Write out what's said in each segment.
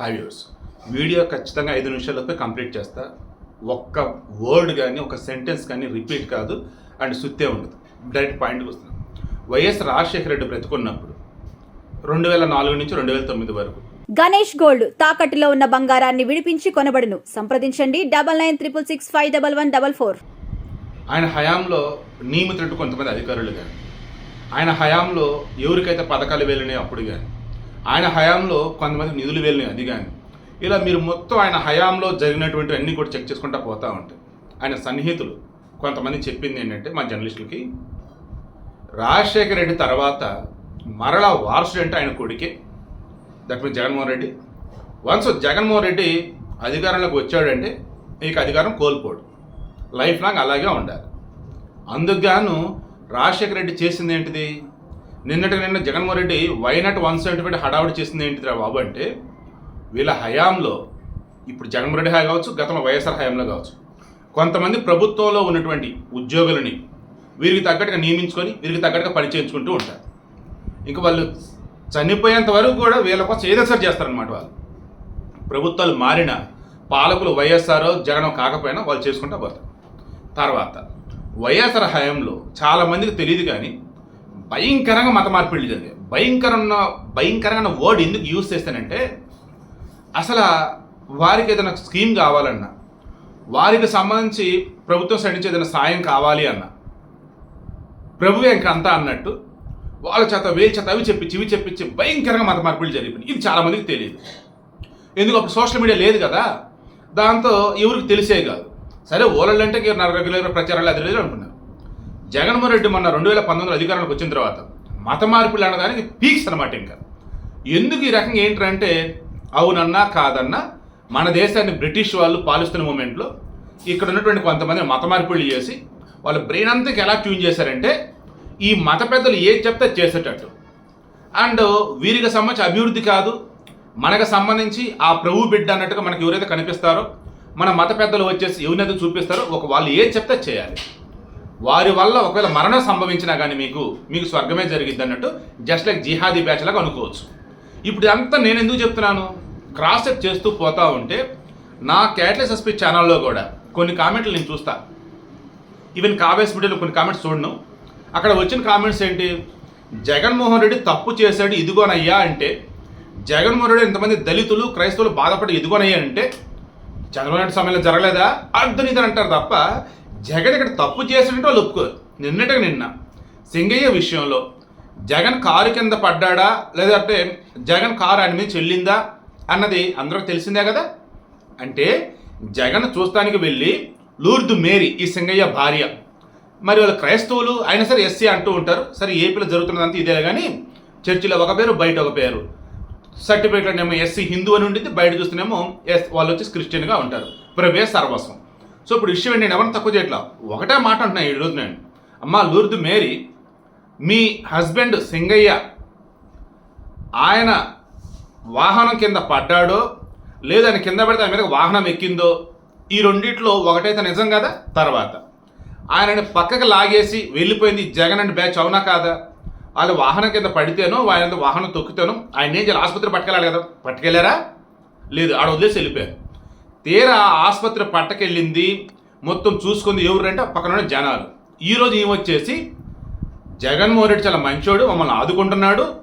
Hi viewers video ఖచ్చితంగా ఐదు నిమిషాలపై complete చేస్తా. ఒక్క వర్డ్ కానీ ఒక సెంటెన్స్ కానీ రిపీట్ కాదు. అండ్ సుత్తే ఉండదు. డైరెక్ట్ పాయింట్కి వస్తుంది వైఎస్ రాజశేఖర రెడ్డి బ్రతుకున్నప్పుడు రెండు వేల నాలుగు నుంచి రెండు వేల తొమ్మిది వరకు. గణేష్ గోల్డ్ తాకట్టులో ఉన్న బంగారాన్ని విడిపించి కొనబడును. సంప్రదించండి. Double nine triple six five double one double four. ఆయన హయాంలో నియమితున్నట్టు కొంతమంది అధికారులు కానీ ఆయన హయాంలో ఎవరికైతే పథకాలు వెళ్ళినాయి అప్పుడు కానీ ఆయన హయాంలో కొంతమంది నిధులు వెళ్ళినాయి అది కానీ ఇలా మీరు మొత్తం ఆయన హయాంలో జరిగినటువంటి అన్నీ కూడా చెక్ చేసుకుంటా పోతూ ఉంటాయి ఆయన సన్నిహితులు కొంతమంది చెప్పింది ఏంటంటే మా జర్నలిస్టులకి రాజశేఖర రెడ్డి తర్వాత మరలా వారసుడు అంటే ఆయన కొడుకే that means Jaganmohan Reddy. Once Jaganmohan Reddy అధికారంలోకి వచ్చాడంటే ఇక అధికారం కోల్పోడు. లైఫ్ లాంగ్ అలాగే ఉండాలి. అందుకు గాను రాజశేఖర రెడ్డి చేసింది ఏంటిది? నిన్నటి నిన్న Jaganmohan Reddy why not one seventy five హడావుడి చేసింది ఏంటిది రా బాబు? అంటే వీళ్ళ హయాంలో ఇప్పుడు జగన్మోహన్ రెడ్డి హయా కావచ్చు గతంలో వైఎస్ఆర్ హయాంలో కావచ్చు కొంతమంది ప్రభుత్వంలో ఉన్నటువంటి ఉద్యోగులని వీరికి తగ్గట్టుగా నియమించుకొని వీరికి తగ్గట్టుగా పనిచేయించుకుంటూ ఉంటారు. ఇంకా వాళ్ళు చనిపోయేంత వరకు కూడా వీళ్ళ కోసం ఏదో సార్ చేస్తారనమాట వాళ్ళు. ప్రభుత్వాలు మారిన పాలకులు వైఎస్ఆర్ జగనం కాకపోయినా వాళ్ళు చేసుకుంటూ పోతారు. తర్వాత వైఎస్ఆర్ హయాంలో చాలామందికి తెలియదు కానీ భయంకరంగా మత మార్పిడి జరిగాయి భయంకరమైన భయంకరమైన వర్డ్ ఎందుకు యూజ్ చేస్తానంటే అసలు వారికి ఏదైనా స్కీమ్ కావాలన్నా వారికి సంబంధించి ప్రభుత్వం సైడ్ నుంచి ఏదైనా సాయం కావాలి అన్న ప్రభువే ఇంక అంతా అన్నట్టు వాళ్ళ చేత వేలు చేత అవి చెప్పించి ఇవి చెప్పించి భయంకరంగా మత మార్పిడి జరిగిపోయింది ఇది చాలామందికి తెలియదు. ఎందుకు అప్పుడు సోషల్ మీడియా లేదు కదా దాంతో ఎవరికి తెలిసే కాదు. సరే ఓలళ్ళంటే అంటే ప్రచారాలు అది లేదు అనుకున్నారు. జగన్మోహన్ రెడ్డి మొన్న రెండు వేల పంతొమ్మిది అధికారంలోకి వచ్చిన తర్వాత మత మార్పులు అనడానికి పీక్స్ అనమాట ఇంకా. ఎందుకు ఈ రకంగా ఏంటంటే అవునన్నా కాదన్నా మన దేశాన్ని బ్రిటిష్ వాళ్ళు పాలిస్తున్న మూమెంట్లో ఇక్కడ ఉన్నటువంటి కొంతమంది మత మార్పులు చేసి వాళ్ళ బ్రెయిన్ అంతకి ఎలా ట్యూన్ చేశారంటే ఈ మత పెద్దలు ఏది చెప్తే చేసేటట్టు. అండ్ వీరికి సంబంధించి అభివృద్ధి కాదు మనకు సంబంధించి ఆ ప్రభు బిడ్డ అన్నట్టుగా మనకి ఎవరైతే కనిపిస్తారో మన మత పెద్దలు వచ్చేసి ఎవరినైతే చూపిస్తారో ఒక వాళ్ళు ఏది చెప్తే చేయాలి. వారి వల్ల ఒకవేళ మరణం సంభవించినా కానీ మీకు మీకు స్వర్గమే జరిగింది అన్నట్టు జస్ట్ లైక్ జిహాదీ బ్యాచ్ లాగా అనుకోవచ్చు. ఇప్పుడు ఇదంతా నేను ఎందుకు చెప్తున్నాను? క్రాస్ చెక్ చేస్తూ పోతా ఉంటే నా క్యాట్లెస్ ఎస్పీ ఛానల్లో కూడా కొన్ని కామెంట్లు నేను చూస్తా. ఈవెన్ కావేస్ మీడియాలో కొన్ని కామెంట్స్ చూడను. అక్కడ వచ్చిన కామెంట్స్ ఏంటి? జగన్మోహన్ రెడ్డి తప్పు చేశాడు ఇదిగోనయ్యా అంటే జగన్మోహన్ రెడ్డి ఇంతమంది దళితులు క్రైస్తవులు బాధపడి ఇదిగోనయ్యా అంటే జగన్మోహన్ నాయుడు సమయంలో జరగలేదా? అర్ధనీతి అంటారు తప్ప జగన్ ఇక్కడ తప్పు చేసినట్టు వాళ్ళు ఒప్పుకోరు. నిన్నటికి నిన్న సింగయ్య విషయంలో జగన్ కారు కింద పడ్డాడా? లేదంటే జగన్ కారు ఆయన మీద చెల్లిందా? అన్నది అందరూ తెలిసిందే కదా? అంటే జగన్ చూస్తానికి వెళ్ళి లూర్దు మేరీ ఈ సింగయ్య భార్య మరి వాళ్ళ క్రైస్తవులు అయినా సరే ఎస్సీ అంటూ ఉంటారు. సరే ఏపీలో జరుగుతున్నదంతా ఇదే కానీ చర్చిలో ఒక పేరు బయట ఒక పేరు. సర్టిఫికేట్లోనేమో ఎస్సీ హిందూ అని ఉండింది బయట చూస్తేనేమో ఎస్ వాళ్ళు వచ్చి క్రిస్టియన్గా ఉంటారు. ప్రభే సర్వస్వం. సో ఇప్పుడు విషయం ఏంటి? నేను ఎవరిని తక్కువ చేయట్లా? ఒకటే మాట అంటున్నాను ఈ నేను. అమ్మ లూర్దు మేరీ మీ హస్బెండ్ సింగయ్య ఆయన వాహనం కింద పడ్డాడో లేదా ఆయన కింద పడితే ఆయన మీద వాహనం ఎక్కిందో ఈ రెండిట్లో ఒకటైతే నిజం కదా? తర్వాత. ఆయనని పక్కకి లాగేసి వెళ్ళిపోయింది జగన్ అండ్ బ్యాచ్ అవునా కాదా? వాళ్ళు వాహనం కింద పడితేనో ఆయన వాహనం తొక్కితేనో ఆయన ఏం చేయాలి? ఆసుపత్రి పట్టుకెళ్ళాలి కదా? పట్టుకెళ్ళారా? లేదు ఆడ వదిలేసి వెళ్ళిపోయారు. తీరా ఆసుపత్రి పట్టకెళ్ళింది. మొత్తం చూసుకుంది ఎవరంటే పక్కన జనాలు. ఈరోజు ఈమె వచ్చేసి జగన్మోహన్ రెడ్డి చాలా మంచోడు మమ్మల్ని ఆదుకుంటున్నాడు.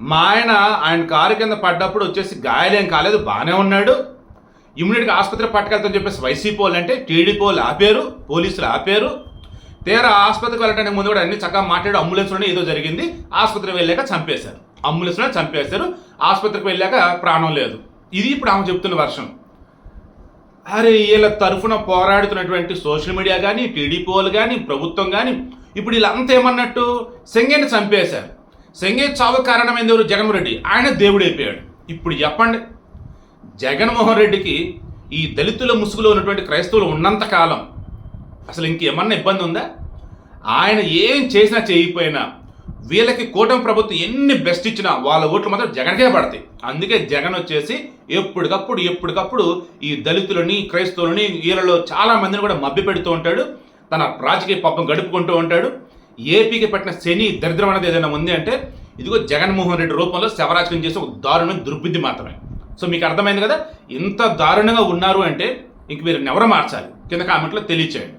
మా ఆయన ఆయన కారు కింద పడ్డప్పుడు వచ్చేసి గాయాలేం కాలేదు బాగానే ఉన్నాడు. ఇమ్మీడియట్గా ఆసుపత్రి పట్టుకెళ్తామని చెప్పేసి వైసీపీ వాళ్ళు అంటే టీడీపీ వాళ్ళు ఆపారు పోలీసులు ఆపారు. తీరా ఆసుపత్రికి వెళ్ళడానికి ముందు కూడా అన్ని చక్కగా మాట్లాడి అంబులెన్స్లోనే ఏదో జరిగింది. ఆసుపత్రికి వెళ్ళాక చంపేశారు. అంబులెన్స్లోనే చంపేశారు. ఆసుపత్రికి వెళ్ళాక ప్రాణం లేదు. ఇది ఇప్పుడు ఆమె చెప్తున్న వర్షం. అరే వీళ్ళ తరఫున పోరాడుతున్నటువంటి సోషల్ మీడియా కానీ టీడీపీ వాళ్ళు కానీ ప్రభుత్వం కానీ ఇప్పుడు వీళ్ళంతా ఏమన్నట్టు సెంగేని చంపేశారు. సెంగే చావు కారణమైంది ఎవరు? జగన్మోహన్ రెడ్డి. ఆయన దేవుడు అయిపోయాడు ఇప్పుడు చెప్పండి. జగన్మోహన్ రెడ్డికి ఈ దళితుల ముసుగులో ఉన్నటువంటి క్రైస్తవులు ఉన్నంత కాలం అసలు ఇంకేమన్నా ఇబ్బంది ఉందా? ఆయన ఏం చేసినా చేయకపోయినా వీళ్ళకి కూటమి ప్రభుత్వం ఎన్ని బెస్ట్ ఇచ్చినా వాళ్ళ ఓట్లు మాత్రం జగన్కే పడతాయి. అందుకే జగన్ వచ్చేసి ఎప్పటికప్పుడు ఎప్పటికప్పుడు ఈ దళితులని క్రైస్తవులని వీళ్ళలో చాలా మందిని కూడా మభ్య పెడుతూ ఉంటాడు. తన రాజకీయ పాపం గడుపుకుంటూ ఉంటాడు. ఏపీకి పెట్టిన శని దరిద్రం అనేది ఏదైనా ఉంది అంటే ఇదిగో జగన్మోహన్ రెడ్డి రూపంలో శవరాజకం చేసి ఒక దారుణమైన దుర్బుద్ధి మాత్రమే. సో మీకు అర్థమైంది కదా? ఇంత దారుణంగా ఉన్నారు అంటే ఇంక మీరు ఎవరు మార్చాలి. కింద కామెంట్లో తెలియచేయండి.